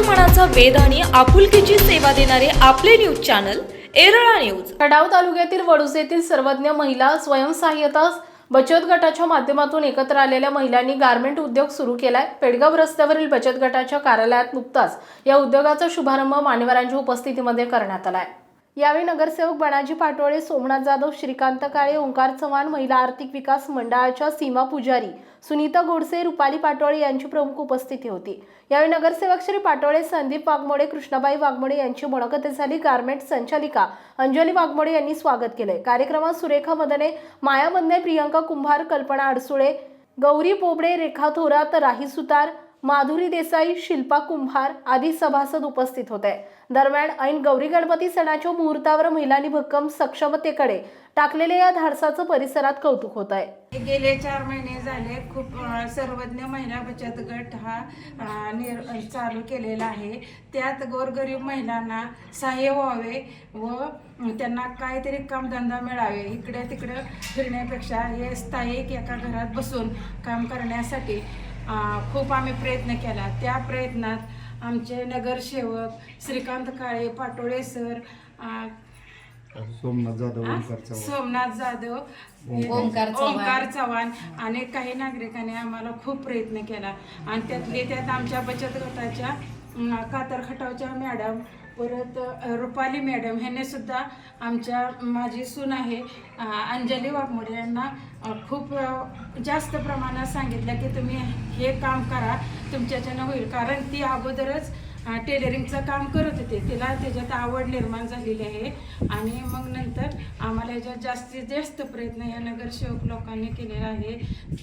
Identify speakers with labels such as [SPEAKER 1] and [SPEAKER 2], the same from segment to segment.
[SPEAKER 1] मनाचा वेध आणि आपुलकीची सेवा देणारे आपले न्यूज चॅनल एरळा न्यूज.
[SPEAKER 2] खडाव तालुक्यातील वडूज येथील सर्वज्ञ महिला स्वयंसहाय्यता बचत गटाच्या माध्यमातून एकत्र आलेल्या महिलांनी गारमेंट उद्योग सुरू केलाय. पेडगाव रस्त्यावरील बचत गटाच्या कार्यालयात नुकताच या उद्योगाचा शुभारंभ मान्यवरांच्या उपस्थितीमध्ये करण्यात आलाय. यावेळी नगरसेवक बनाजी पाटोळे सोमनाथ जाधव श्रीकांत काळे ओंकार चव्हाण महिला आर्थिक विकास मंडळाच्या सीमा पुजारी सुनीता गोडसे रुपाली पाटोळे यांची प्रमुख उपस्थिती होती. यावेळी नगरसेवक श्री पाटोळे संदीप वाघमोडे कृष्णाबाई वाघमोडे यांची मुलाखत झाली. गारमेंट संचालिका अंजली वाघमोडे यांनी स्वागत केले. कार्यक्रमात सुरेखा मदने माया मदने प्रियंका कुंभार कल्पना अडसुळे गौरी बोबडे रेखा थोरात राही सुतार माधुरी देसाई शिल्पा कुंभार आदी सभासद उपस्थित होते. दरम्यान ऐन गौरी गणपती सणाच्या मुहूर्तावर महिलांनी भक्कम सक्षमतेकडे टाकलेल्या या धाडसाचं परिसरात कौतुक होत आहे.
[SPEAKER 3] गेले चार महिने झाले खूप सर्वज्ञ महिला बचत गट हा निर् निर चालू केलेला आहे. त्यात गोरगरीब महिलांना सहाय्य व्हावे व त्यांना काहीतरी कामधंदा मिळावे. इकडे तिकडं फिरण्यापेक्षा हे स्थायिक एका घरात बसून काम करण्यासाठी खूप आम्ही प्रयत्न केला. त्या प्रयत्नात आमचे नगरसेवक श्रीकांत काळे पाटोळे सर
[SPEAKER 4] सोमनाथ जाधव
[SPEAKER 3] सोमनाथ जाधव
[SPEAKER 5] ओंकार चव्हाण.
[SPEAKER 3] आणि काही नागरिकांनी आम्हाला खूप प्रयत्न केला. आणि त्यातले त्यात आमच्या बचत गटाच्या कातर खटावच्या मॅडम परत रुपाली मॅडम ह्यांनी सुद्धा आमच्या माझी सून आहे अंजली वाघमोडे यांना खूप जास्त प्रमाणात सांगितलं की तुम्ही हे काम करा तुमच्याच्यानं होईल. कारण ती अगोदरच टेलरिंगचं काम करत होते. तिला त्याच्यात आवड निर्माण झालेली आहे. आणि मग नंतर आम्हाला याच्यात जास्तीत जास्त प्रयत्न या नगरसेवक लोकांनी केलेला आहे.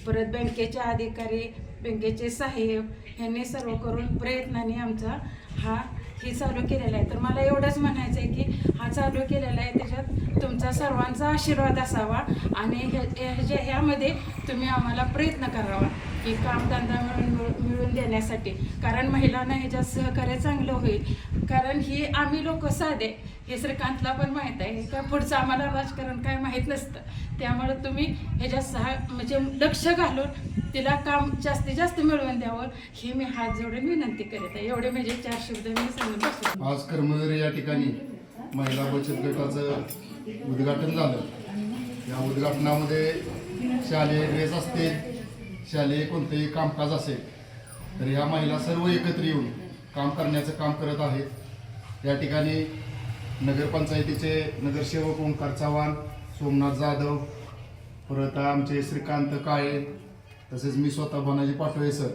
[SPEAKER 3] परत बँकेचे अधिकारी बँकेचे साहेब यांनी सर्व करून प्रयत्नाने आमचा हा हे चालू केलेलं आहे. तर मला एवढंच म्हणायचं आहे की हा चालू केलेला आहे त्याच्यात तुमचा सर्वांचा आशीर्वाद असावा आणि ह्या- ह्याच्या ह्यामध्ये तुम्ही आम्हाला प्रयत्न करावा. की कामधंदा मिळून मिळून- मिळून देण्यासाठी. कारण महिलांना ह्याच्यात सहकार्य चांगलं होईल. कारण ही आम्ही लोक साधे. हे श्रीकांतला पण माहीत आहे. का पुढचं आम्हाला राजकारण काय माहीत नसतं. त्यामुळे तुम्ही ह्याच्यात सहा म्हणजे लक्ष घालून तिला काम जास्तीत जास्त मिळवून द्यावं हे मी हात जोडून विनंती करत आहे. एवढे म्हणजे चार शब्द मी सांगून
[SPEAKER 4] आज कर्मवीर या ठिकाणी महिला बचत गटाचं उद्घाटन झालं. या उद्घाटनामध्ये शालेय ड्रेस असतील शालेय कोणतेही कामकाज असेल तर ह्या महिला सर्व एकत्र येऊन काम करण्याचं काम करत आहेत. या ठिकाणी नगरपंचायतीचे नगरसेवक ओंकार चव्हाण सोमनाथ जाधव परत आमचे श्रीकांत काळे तसेच मी स्वतः बनाजी पाठवे सर.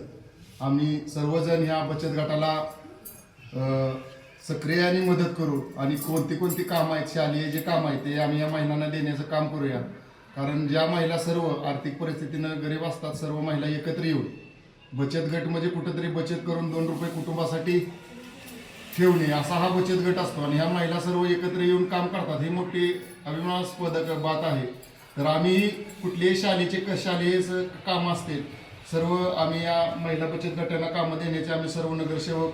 [SPEAKER 4] आम्ही सर्वजण ह्या बचत गटाला सक्रियाने मदत करू आणि कोणती कोणती कामं आहेत शालेय जे काम आहेत ते आम्ही या महिलांना देण्याचं काम करूया. कारण ज्या महिला सर्व आर्थिक परिस्थितीनं गरीब असतात सर्व महिला एकत्र येऊन बचत गट म्हणजे कुठंतरी बचत करून दोन रुपये कुटुंबासाठी ठेवणे असा हा बचत गट असतो. आणि ह्या महिला सर्व एकत्र येऊन काम करतात ही मोठी अभिमानास्पद बात आहे. तर आम्ही कुठलेही शालेचे क- शालेय स- कामं असतील सर्व आम्ही या महिला बचत गटांना कामं देण्याचे आम्ही सर्व नगरसेवक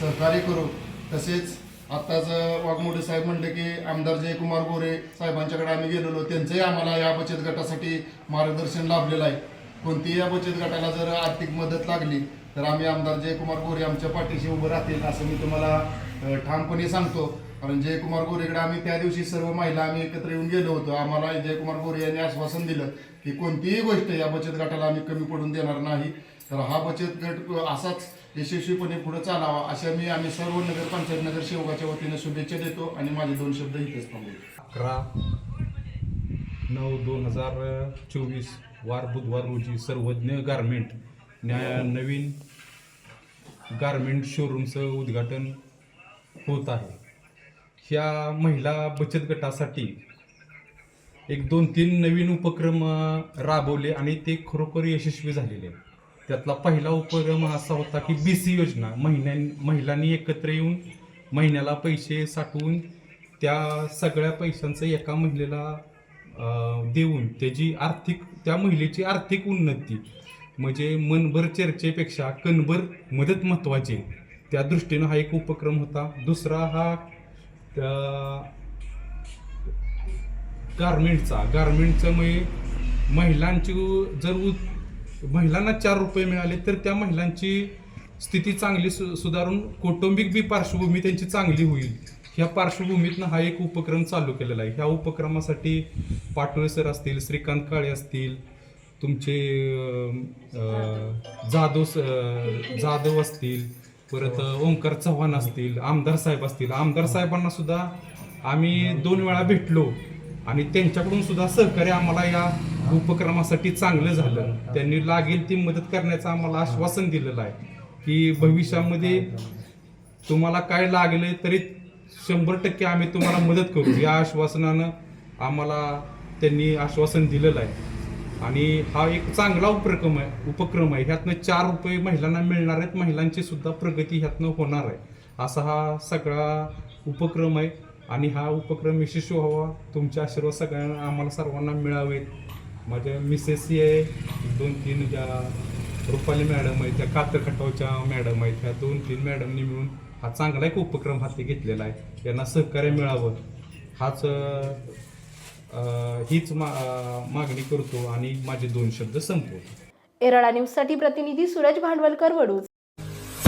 [SPEAKER 4] सहकार्य करू. तसेच आत्ताच वाघमोडे साहेब म्हणले की आमदार जयकुमार गोरे साहेबांच्याकडे आम्ही गेलेलो. त्यांचंही आम्हाला या बचत गटासाठी मार्गदर्शन लाभलेलं आहे. कोणतीही या बचत गटाला जर आर्थिक मदत लागली तर आम्ही आमदार जयकुमार गोरे आमच्या पाठीशी उभं राहतील असं मी तुम्हाला ठामपणे सांगतो. कारण जयकुमार गोरेकडे आम्ही त्या दिवशी सर्व महिला आम्ही एकत्र येऊन गेलो होतो. आम्हाला जयकुमार गोरे यांनी आश्वासन दिलं की कोणतीही गोष्ट या बचत गटाला आम्ही कमी पडून देणार नाही. तर हा बचत गट असाच यशस्वीपणे पुढे चालावा अशा मी आम्ही सर्व नगरपंचायत नगरसेवकाच्या वतीने शुभेच्छा देतो आणि माझे दोन शब्द इथेच थांबवतो.
[SPEAKER 6] अकरा नऊ दोन हजार चोवीस वार बुधवार रोजी सर्वज्ञ गारमेंट न्याय नवीन गारमेंट शोरूमचं उद्घाटन होत आहे. ह्या महिला बचत गटासाठी एक दोन तीन नवीन उपक्रम राबवले आणि ते खरोखर यशस्वी झालेले आहेत. त्यातला पहिला उपक्रम असा होता की बी सी योजना. महिन्या महिलांनी एकत्र येऊन महिन्याला पैसे साठवून त्या सगळ्या पैशांचं एका महिलेला देऊन त्याची आर्थिक त्या महिलेची आर्थिक उन्नती म्हणजे मनभर चर्चेपेक्षा कणभर मदत महत्त्वाची त्या दृष्टीनं हा एक उपक्रम होता. दुसरा हा त्या गारमेंटचा गारमेंटचं म्हणजे महिलांची जर उ महिलांना चार रुपये मिळाले तर त्या महिलांची स्थिती चांगली सु सुधारून कौटुंबिक बी पार्श्वभूमी त्यांची चांगली होईल. ह्या पार्श्वभूमीतनं हा एक उपक्रम चालू केलेला आहे. ह्या उपक्रमासाठी पाटोळे सर असतील श्रीकांत काळे असतील तुमचे जाधव स- जाधव असतील परत ओंकार चव्हाण असतील आमदार साहेब असतील. आमदार साहेबांना सुद्धा आम्ही दोन वेळा भेटलो आणि त्यांच्याकडून सुद्धा सहकार्य आम्हाला या उपक्रमासाठी चांगलं झालं. त्यांनी लागेल ती मदत करण्याचं आम्हाला आश्वासन दिलेलं आहे की भविष्यामध्ये तुम्हाला काय लागले तरी शंभर टक्के आम्ही तुम्हाला मदत करू. या आश्वासनानं आम्हाला त्यांनी आश्वासन दिलेलं आहे. आणि हा एक चांगला उपक्रम आहे उपक्रम आहे. ह्यातनं चार रुपये महिलांना मिळणार आहेत महिलांची सुद्धा प्रगती ह्यातनं होणार आहे. असा हा सगळा उपक्रम आहे. आणि हा उपक्रम यशस्वी व्हावा तुमचे आशीर्वाद सगळ्यांना आम्हाला सर्वांना मिळावेत. माझ्या मिसेसही आहे दोन तीन ज्या रुपाली मॅडम आहेत त्या कातर खटावच्या मॅडम आहेत ह्या दोन तीन मॅडमनी मिळून हा चांगला एक उपक्रम हाती घेतलेला आहे. यांना सहकार्य मिळावं. हाच हीच मा मागणी करतो आणि माझे दोन शब्द संपवतो.
[SPEAKER 2] एरळा न्यूजसाठी प्रतिनिधी सूरज भांडवलकर वडूज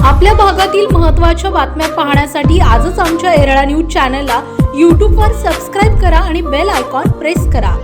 [SPEAKER 1] आपल्या भागातील महत्त्वाच्या बातम्या पाहण्यासाठी आजच आमच्या एरळा न्यूज चॅनलला यूट्यूबवर सबस्क्राईब करा आणि बेल आयकॉन प्रेस करा.